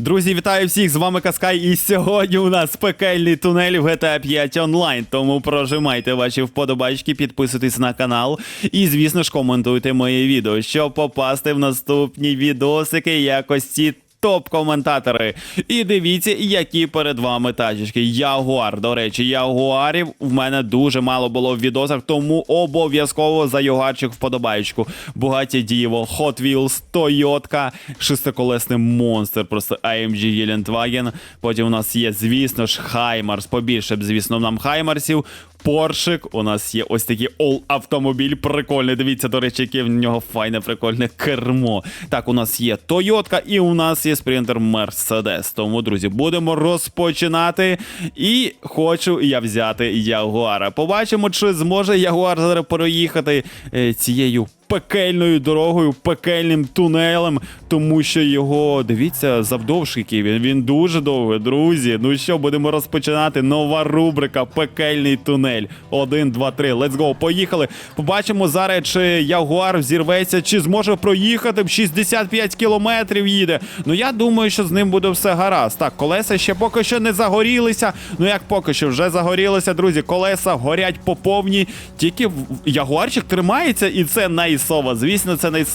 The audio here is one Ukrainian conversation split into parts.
Друзі, вітаю всіх! З вами Каскай, і сьогодні у нас пекельний тунель в GTA 5 онлайн. Тому прожимайте ваші вподобайки, підписуйтесь на канал і, звісно ж, коментуйте моє відео, щоб попасти в наступні відосики якості. Топ-коментатори. І дивіться, які перед вами тачечки. Ягуар. До речі, ягуарів в мене дуже мало було в відосах, тому обов'язково за ягуарчик вподобаючку. Бугаті Діво, Hot Wheels, Toyota, шестиколесний монстр, просто AMG Гелендваген. Потім у нас є, звісно ж, Хаймарс. Побільше б, звісно, нам Хаймарсів. Поршик, у нас є ось такий ол автомобіль. Прикольний. Дивіться, до речі, яке в нього файне прикольне кермо. Так, у нас є Тойотка і у нас є спринтер Мерседес. Тому, друзі, будемо розпочинати. І хочу я взяти Ягуара. Побачимо, чи зможе Ягуар зараз проїхати е, цією. Пекельною дорогою, пекельним тунелем, тому що його дивіться завдовж який він. Він дуже довгий, друзі. Ну що, будемо розпочинати. Нова рубрика Пекельний тунель. Один, два, три. Let's go. Поїхали. Побачимо зараз, чи Ягуар взірветься, чи зможе проїхати. 65 кілометрів їде. Ну я думаю, що з ним буде все гаразд. Так, колеса ще поки що не загорілися. Ну як поки що вже загорілися, друзі. Колеса горять по повній. Тільки Ягуарчик тримається, і це найсова. Звісно, це не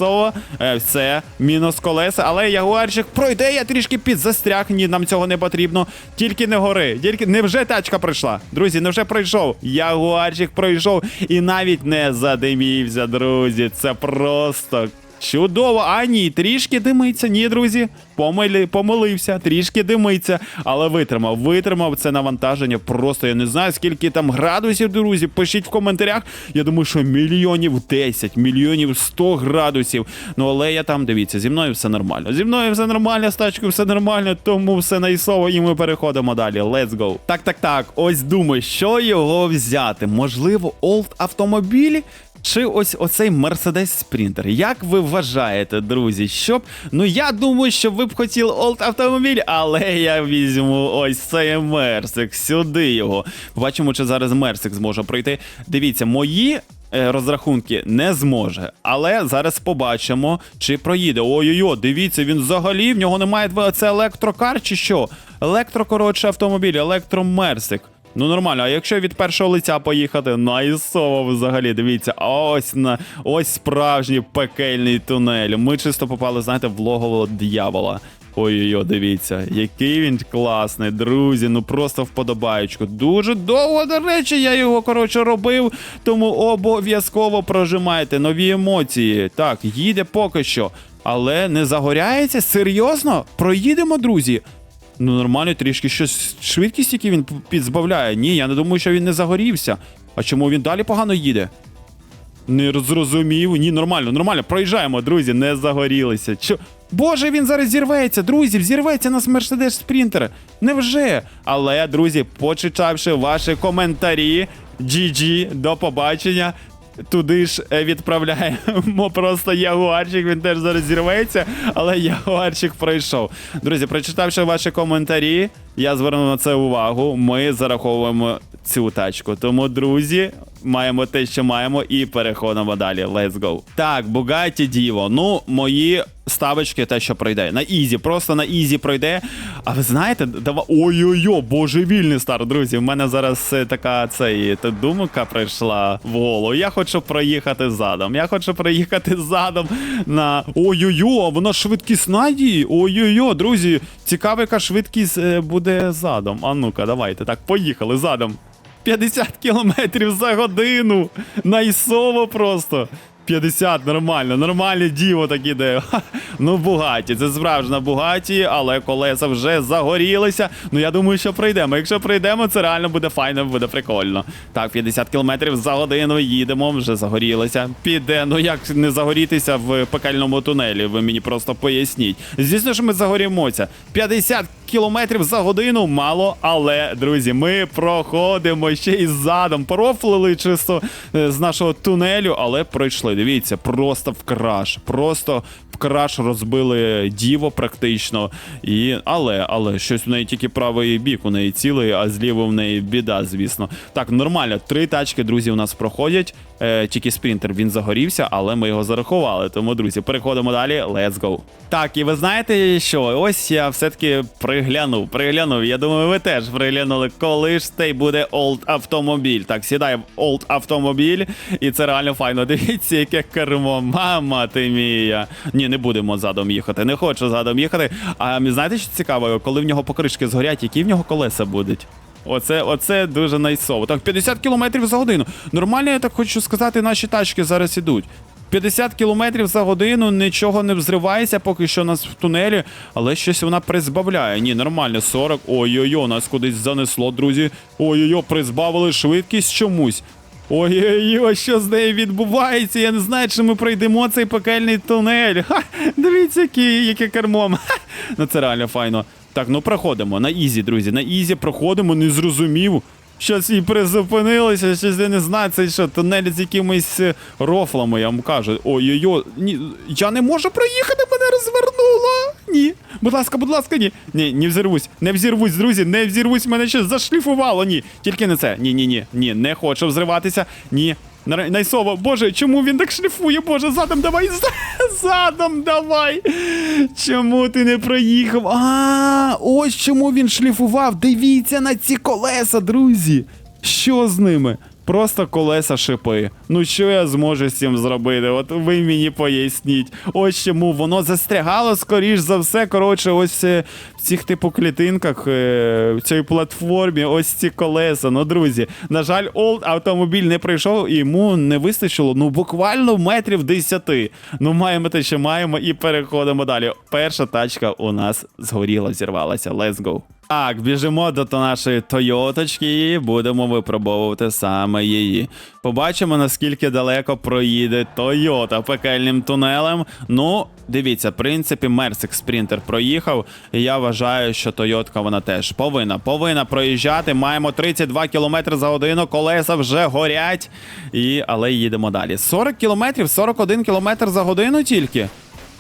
Е, все, мінус колеса. Але Ягуарчик пройде, я трішки підзастряг. Ні, нам цього не потрібно. Тільки не гори. Тільки невже тачка пройшла. Друзі, невже пройшов? Ягуарчик пройшов і навіть не задимівся, друзі. Це просто. Чудово, а ні, трішки димиться. Ні, друзі, помилі, помилився, трішки димиться, але витримав. Витримав це навантаження. Просто я не знаю, скільки там градусів, друзі. Пишіть в коментарях. Я думаю, що мільйонів 10, мільйонів 100 градусів. Ну але я там дивіться, зі мною все нормально. Зі мною все нормально, з тачкою все нормально, тому все найсово, і ми переходимо далі. Let's go. Так, так, так. Ось думаю, що його взяти. Можливо, олд автомобілі. Чи ось оцей Mercedes Sprinter? Як ви вважаєте, друзі? Щоб. Ну я думаю, що ви б хотіли олд автомобіль, але я візьму ось цей Мерсик. Сюди його. Побачимо, чи зараз Мерсик зможе пройти. Дивіться, мої. е, Розрахунки не зможе, але зараз побачимо, чи проїде. Ой-ой-ой, дивіться, він взагалі в нього немає це електрокар чи що? Електро, коротше, автомобіль, електромерсик. Ну нормально, а якщо від першого лиця поїхати, найсово взагалі, дивіться, ось на ось справжній пекельний тунель. Ми чисто попали, знаєте, в логово дьявола. Ой-ой-ой, дивіться, який він класний, друзі. Ну просто вподобаючку. Дуже довго, до речі, я його коротше робив. Тому обов'язково прожимайте нові емоції. Так, їде поки що, але не загоряється. Серйозно? Проїдемо, друзі. Ну, нормально, трішки щось швидкість, які він підзбавляє. Ні, я не думаю, що він не загорівся. А чому він далі погано їде? Не зрозумів. Ні, нормально, нормально. Проїжджаємо, друзі, не загорілися. Чо? Боже, він зараз зірветься, друзі, взірветься нас Мерседес Спрінтер. Невже? Але, друзі, почитавши ваші коментарі, GG, до побачення. Туди ж е, відправляємо просто ягуарчик, він теж зараз зірветься, але ягуарчик пройшов. Друзі, прочитавши ваші коментарі, я звернув на це увагу. Ми зараховуємо цю тачку. Тому, друзі, маємо те, що маємо, і переходимо далі. Let's go. Так, Bugatti Divo. Ну, мої ставочки, те, що пройде. На ізі, просто на ізі пройде. А ви знаєте, давай. Ой-ой-ой, божевільний старт, друзі. В мене зараз е, така цей думка прийшла в голову. Я хочу проїхати задом. Я хочу проїхати задом на. Ой-ой-ой, вона швидкісна її. Ой-ой-ой, друзі, цікаво, яка швидкість е, буде задом. А ну-ка, давайте. Так, поїхали задом. 50 кілометрів за годину. Найсово просто. 50, нормально, нормальне діво так іде. Ну, Бугаті, це справжня Бугаті, але колеса вже загорілися. Ну я думаю, що пройдемо. Якщо пройдемо, це реально буде файно, буде прикольно. Так, 50 кілометрів за годину їдемо, вже загорілися. Піде. Ну як не загорітися в пекельному тунелі? Ви мені просто поясніть. Звісно ж, ми загорімося. 50 кілометрів за годину мало, але друзі, ми проходимо ще і задом. Порофлили чисто е, з нашого тунелю, але пройшли. Дивіться, просто в краш, просто краш розбили діво практично. І, але, але щось в неї тільки правий бік, у неї цілий, а зліво в неї біда, звісно. Так, нормально. Три тачки, друзі, у нас проходять. Е, тільки спринтер він загорівся, але ми його зарахували. Тому, друзі, переходимо далі. Let's go. Так, і ви знаєте що? Ось я все-таки приглянув. Приглянув. Я думаю, ви теж приглянули, коли ж цей буде олд автомобіль. Так, сідай в олд автомобіль, і це реально файно. Дивіться, яке кермо. Мама ти мія. Ні, не будемо задом їхати. Не хочу задом їхати. А знаєте, що цікаво, коли в нього покришки згорять, які в нього колеса будуть? Оце, оце дуже найсово. Так, 50 км за годину. Нормально, я так хочу сказати, наші тачки зараз ідуть. 50 км за годину, нічого не взривається, поки що у нас в тунелі, але щось вона призбавляє. Ні, нормально, 40. Ой-ой-ой, нас кудись занесло, друзі. Ой-ой-ой, призбавили швидкість чомусь. Ой-ой-ой, що з нею відбувається? Я не знаю, чи ми пройдемо цей пекельний тунель. Ха, дивіться, які, яке кермом. Ха, ну це реально файно. Так, ну проходимо на ізі, друзі. На ізі проходимо, не зрозумів. Щось і призупинилося, щось я не знаю, це що, тунель з якимись е, рофлами, я вам кажу. Ой-ой-ой, ні, я не можу проїхати, мене розвернуло. Ні. Будь ласка, будь ласка, ні. Ні, не взірвусь, не взірвусь, друзі, не взірвусь, мене щось зашліфувало. Ні, тільки не це. Ні, ні, ні, ні, не хочу взриватися. Ні. Найсово, боже, чому він так шліфує? Боже, задом давай, задом давай. Чому ти не проїхав? А, ось чому він шліфував. Дивіться на ці колеса, друзі. Що з ними? Просто колеса шипи. Ну що я зможу з цим зробити? От ви мені поясніть. Ось чому воно застрягало, скоріш за все. Коротше, ось е, в цих типу клітинках е, в цій платформі, ось ці колеса. Ну, друзі, на жаль, олд автомобіль не прийшов, і йому не вистачило ну буквально метрів 10. Ну, маємо те, що маємо, і переходимо далі. Перша тачка у нас згоріла, зірвалася. Let's go. Так, біжимо до нашої Тойоточки і будемо випробовувати саме її. Побачимо, наскільки далеко проїде Тойота пекельним тунелем. Ну, дивіться, в принципі, Мерсик Спринтер проїхав. І я вважаю, що Тойотка вона теж повинна повинна проїжджати. Маємо 32 км за годину, колеса вже горять. І, але їдемо далі. 40 км, 41 км за годину тільки.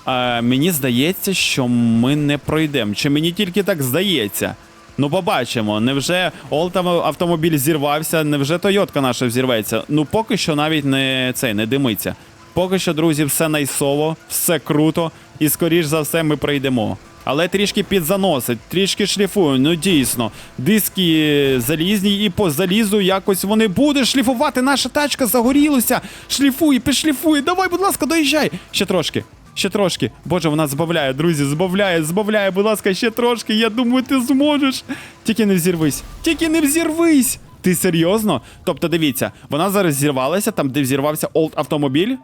Е, мені здається, що ми не пройдемо. Чи мені тільки так здається? Ну, побачимо. Невже Олтам автомобіль зірвався, невже Тойотка наша взірветься? Ну, поки що навіть не цей не димиться. Поки що, друзі, все найсово, все круто, і скоріш за все ми пройдемо. Але трішки підзаносить, трішки шліфує, ну дійсно. Диски залізні, і по залізу якось вони будуть шліфувати. Наша тачка загорілася. Шліфує, підшліфує. Давай, будь ласка, доїжджай. Ще трошки. Ще трошки. Боже, вона збавляє, друзі, збавляє, збавляє, будь ласка, ще трошки. Я думаю, ти зможеш. Тільки не взірвись. Тільки не взірвись. Ти серйозно? Тобто, дивіться, вона зараз зірвалася там, де взірвався олд автомобіль.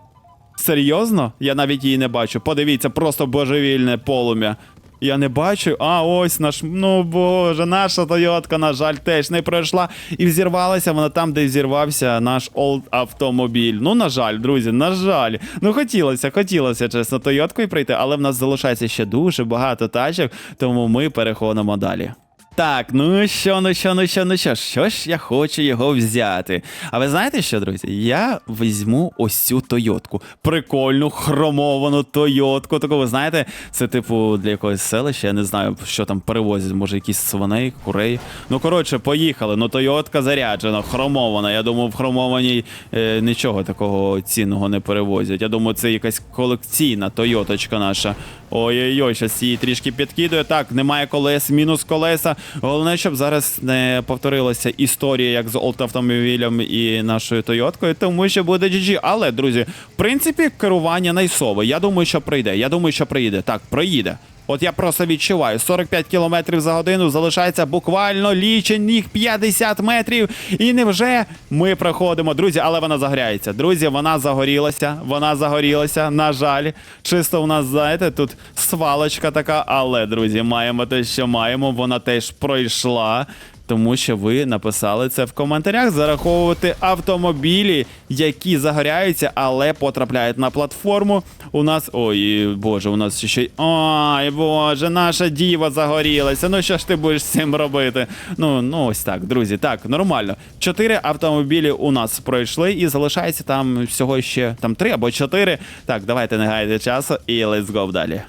Серйозно? Я навіть її не бачу. Подивіться, просто божевільне полум'я. Я не бачу. А, ось наш. Ну боже, наша Тойотка, на жаль, теж не пройшла. І взірвалася вона там, де взірвався наш олд автомобіль. Ну, на жаль, друзі, на жаль. Ну, хотілося, хотілося, чесно, Тойоткою прийти, але в нас залишається ще дуже багато тачок, тому ми переходимо далі. Так, ну що, ну що, ну що, ну що, що ж я хочу його взяти. А ви знаєте що, друзі? Я візьму ось цю Тойотку. Прикольну, хромовану Тойотку. Таку, ви знаєте, це типу для якогось селища, я не знаю, що там перевозять, може якісь свиней, курей. Ну, коротше, поїхали. Ну, Тойотка заряджена, хромована. Я думаю, в хромованій е, нічого такого цінного не перевозять. Я думаю, це якась колекційна Тойоточка наша. Ой-ой-ой, щас її трішки підкидує. Так, немає колес, мінус колеса. Головне, щоб зараз не повторилася історія, як з Олд автомобілем і нашою Тойоткою, тому що буде GG. Але, друзі, в принципі, керування найсове. Я думаю, що прийде. Я думаю, що приїде. Так, проїде. От я просто відчуваю, 45 км за годину залишається буквально лічених 50 метрів. І невже ми проходимо, друзі, але вона загоряється. Друзі, вона загорілася, вона загорілася. На жаль, чисто у нас, знаєте, тут свалочка така, але, друзі, маємо те, що маємо. Вона теж пройшла. Тому що ви написали це в коментарях. Зараховувати автомобілі, які загоряються, але потрапляють на платформу. У нас. Ой, боже, у нас ще. й- Ой, боже, наша діва загорілася. Ну що ж ти будеш з цим робити? Ну, ну ось так, друзі. Так, нормально. Чотири автомобілі у нас пройшли, і залишається там всього ще там три або чотири. Так, давайте не гайте часу і let's go далі.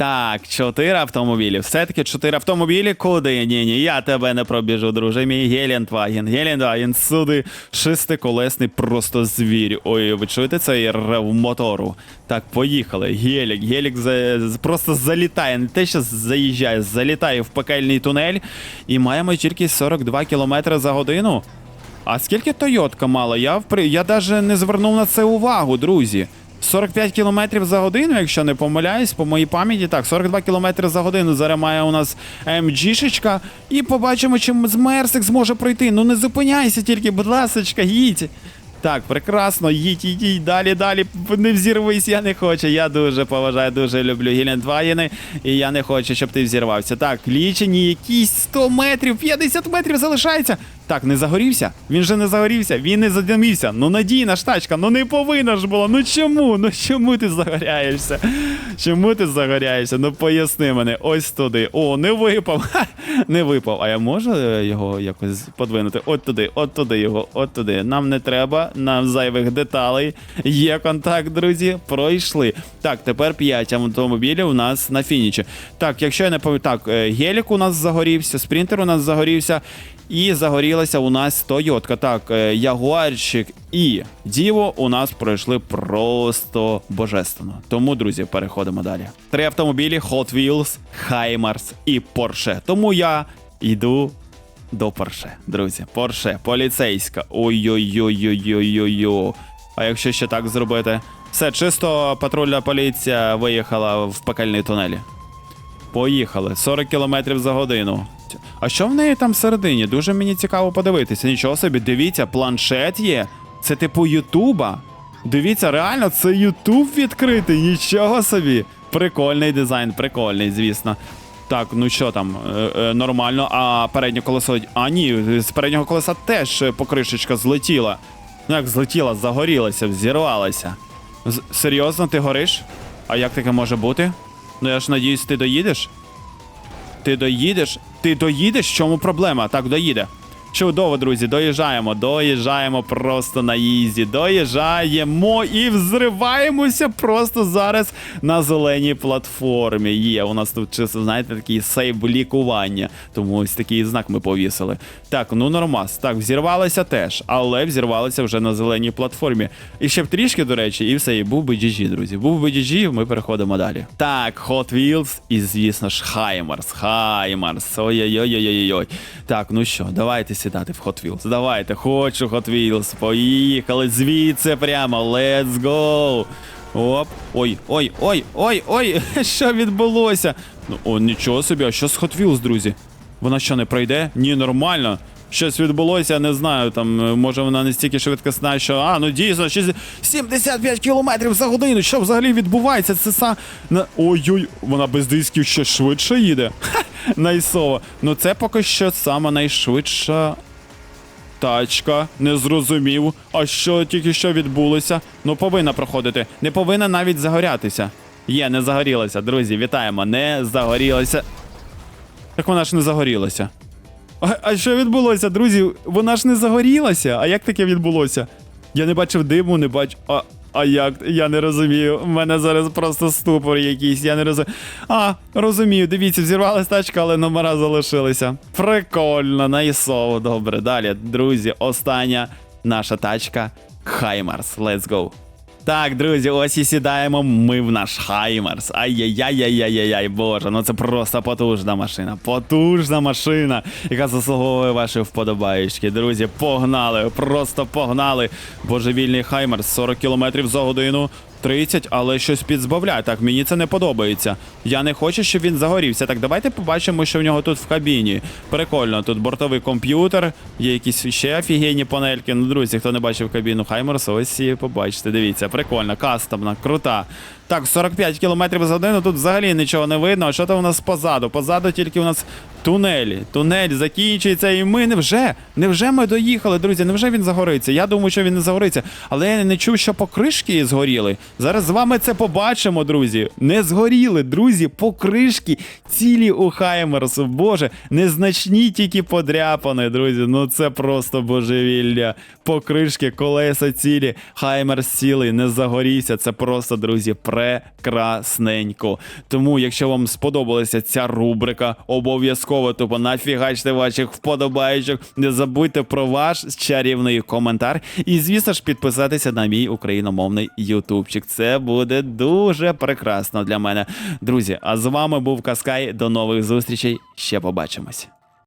Так, чотири автомобілі. Все-таки чотири автомобілі. Куди? Ні, ні, я тебе не пробіжу, друже мій. Гелендваген. Гелендваген сюди. Шестиколесний просто звір. Ой, ви чуєте цей рев мотору? Так, поїхали. Гелік. Гелік за... просто залітає. Не те, що заїжджає, залітає в пекельний тунель. І маємо тільки 42 км за годину. А скільки Тойотка мала? Я в при- я навіть не звернув на це увагу, друзі. 45 км за годину, якщо не помиляюсь, по моїй пам'яті. Так, 42 км за годину зараз має у нас МГшечка. І побачимо, чим Мерсик зможе пройти. Ну не зупиняйся тільки, будь ласочка, їдь. Так, прекрасно, їдь, їдь, їдь, далі, далі. Не взірвись, я не хочу. Я дуже поважаю, дуже люблю Гілендваєни, і я не хочу, щоб ти взірвався. Так, лічені якісь 100 метрів, 50 метрів залишається. Так, не загорівся? Він же не загорівся, він не задимівся. Ну надійна ж тачка, ну не повинна ж була. Ну чому? Ну чому ти загоряєшся? Чому ти загоряєшся? Ну поясни мене, ось туди. О, не випав. Не випав. А я можу е, його якось подвинути? От туди, от туди його, от туди. Нам не треба, нам зайвих деталей. Є контакт, друзі. Пройшли. Так, тепер 5 автомобілів у нас на фінічі. Так, якщо я не пам'ятаю, так, е, гелік у нас загорівся, спринтер у нас загорівся. І загорілася у нас Тойотка. Так, е, Ягуарчик і Діво у нас пройшли просто божественно. Тому, друзі, переходимо далі. Три автомобілі: Hot Wheels, Хаймарс і Porsche. Тому я йду до Porsche, друзі. Porsche, поліцейська. Ой-ой-ой-ой-ой-ой-ой. А якщо ще так зробити? Все, чисто патрульна поліція виїхала в пекельний тунелі. Поїхали. 40 км за годину. А що в неї там всередині? Дуже мені цікаво подивитися. Нічого собі, дивіться, планшет є. Це типу Ютуба. Дивіться, реально, це Ютуб відкритий. Нічого собі. Прикольний дизайн, прикольний, звісно. Так, ну що там, е, е, нормально, а переднє колесо. А ні, з переднього колеса теж е, покришечка злетіла. Ну як злетіла, загорілася, взірвалася. З- серйозно, ти гориш? А як таке може бути? Ну я ж надіюсь, ти доїдеш? Ти доїдеш? Ти доїдеш? В чому проблема? Так, доїде. Чудово, друзі, доїжджаємо, доїжджаємо просто на їзді, доїжджаємо і взриваємося просто зараз на зеленій платформі. Є, у нас тут чисто, знаєте, такий сейв лікування, тому ось такий знак ми повісили. Так, ну нормас. Так, взірвалися теж, але взірвалися вже на зеленій платформі. І ще б трішки, до речі, і все, і був би GG, друзі. Був би GG, ми переходимо далі. Так, Hot Wheels і, звісно ж, Хаймарс. Хаймарс. Ой-ой-ой-ой-ой. Так, ну що, давайте сідати в Hot Wheels. Давайте, хочу Hot Wheels. Поїхали звідси прямо. Let's go. Оп. Ой, ой, ой, ой, ой. Що відбулося? Ну, о, нічого собі, а що з Hot Wheels, друзі? Вона що не пройде? Ні, нормально. Щось відбулося, не знаю. Там е, може вона не стільки швидкісна, що а ну дійсно, щось 75 кілометрів за годину. Що взагалі відбувається? Це са ой-ой, вона без дисків ще швидше їде. Ха, найсово. Ну це поки що сама найшвидша тачка. Не зрозумів. А що тільки що відбулося? Ну повинна проходити. Не повинна навіть загорятися. Є, не загорілася, друзі. Вітаємо. Не загорілася. Так вона ж не загорілася. А, а що відбулося, друзі? Вона ж не загорілася. А як таке відбулося? Я не бачив диму, не бачу. А, а як? Я не розумію. У мене зараз просто ступор якийсь, я не розумію. А, розумію, дивіться, взірвалась тачка, але номера залишилися. Прикольно, найсово. Добре, далі, друзі, остання наша тачка Хаймарс. Let's go. Так, друзі, ось і сідаємо ми в наш Хаймерс. Ай-яй-яй-яй-яй-яй, боже, ну це просто потужна машина. Потужна машина, яка заслуговує ваші вподобаєчки. Друзі, погнали, просто погнали. Божевільний Хаймерс, 40 км за годину. 30, але щось підзбавляє. Так, мені це не подобається. Я не хочу, щоб він загорівся. Так, давайте побачимо, що в нього тут в кабіні. Прикольно, тут бортовий комп'ютер, є якісь ще офігенні панельки. Ну, друзі, хто не бачив кабіну Хаймерс, ось і побачите. Дивіться, прикольно, кастомна, крута. Так, 45 км за годину, тут взагалі нічого не видно. А що там у нас позаду? Позаду тільки у нас тунелі. Тунель закінчується, і ми невже? Невже ми доїхали, друзі? Невже він загориться? Я думаю, що він не загориться. Але я не чув, що покришки згоріли. Зараз з вами це побачимо, друзі. Не згоріли, друзі, покришки цілі у Хаймерсу. Боже, незначні тільки подряпані, друзі. Ну це просто божевілля. Покришки, колеса цілі. Хаймерс цілий, не загорівся. Це просто, друзі, прекрасненько. Тому, якщо вам сподобалася ця рубрика, обов'язково тупо нафігачте ваших вподобайчик. Не забудьте про ваш чарівний коментар. І, звісно ж, підписатися на мій україномовний ютубчик. Це буде дуже прекрасно для мене. Друзі, а з вами був Каскай. До нових зустрічей. Ще побачимось.